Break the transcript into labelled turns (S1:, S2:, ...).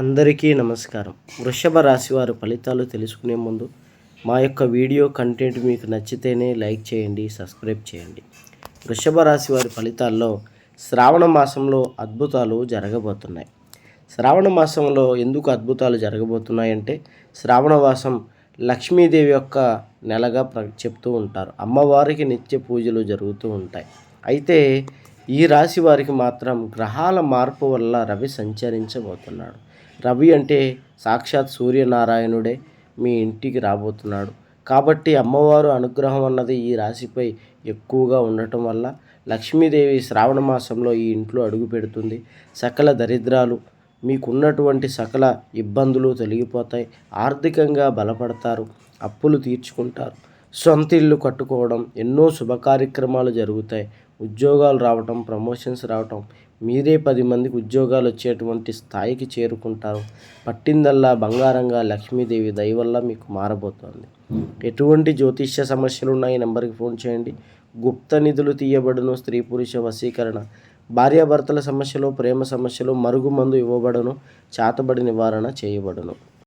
S1: అందరికీ నమస్కారం. వృషభ రాశి వారి ఫలితాలు తెలుసుకునే ముందు మా యొక్క వీడియో కంటెంట్ మీకు నచ్చితేనే లైక్ చేయండి సబ్స్క్రైబ్ చేయండి. వృషభ రాశి వారి ఫలితాల్లో శ్రావణ మాసంలో అద్భుతాలు జరగబోతున్నాయి. శ్రావణ మాసంలో ఎందుకు అద్భుతాలు జరగబోతున్నాయంటే శ్రావణ మాసం లక్ష్మీదేవి యొక్క నెలగా ప్ర చెప్తూ ఉంటారు. అమ్మవారికి నిత్య పూజలు జరుగుతూ ఉంటాయి. అయితే ఈ రాశి వారికి మాత్రం గ్రహాల మార్పు వల్ల రవి సంచరించబోతున్నాడు. రవి అంటే సాక్షాత్ సూర్యనారాయణుడే మీ ఇంటికి రాబోతున్నాడు. కాబట్టి అమ్మవారు అనుగ్రహం అన్నది ఈ రాశిపై ఎక్కువగా ఉండటం వల్ల లక్ష్మీదేవి శ్రావణ మాసంలో ఈ ఇంట్లో అడుగు పెడుతుంది. సకల దరిద్రాలు మీకున్నటువంటి సకల ఇబ్బందులు తొలగిపోతాయి. ఆర్థికంగా బలపడతారు అప్పులు తీర్చుకుంటారు. సొంత ఇల్లు కట్టుకోవడం ఎన్నో శుభ కార్యక్రమాలు జరుగుతాయి. ఉద్యోగాలు రావటం ప్రమోషన్స్ రావటం మీరే పది మందికి ఉద్యోగాలు వచ్చేటువంటి స్థాయికి చేరుకుంటారు. పట్టిందల్లా బంగారంగా లక్ష్మీదేవి దయవల్ల మీకు మారబోతోంది. ఎటువంటి జ్యోతిష్య సమస్యలు ఉన్నాయి నెంబర్కి ఫోన్ చేయండి. గుప్త నిధులు తీయబడును స్త్రీ పురుష వశీకరణ. భార్యాభర్తల సమస్యలు ప్రేమ సమస్యలు మరుగుమందు ఇవ్వబడును చాతబడి నివారణ చేయబడును.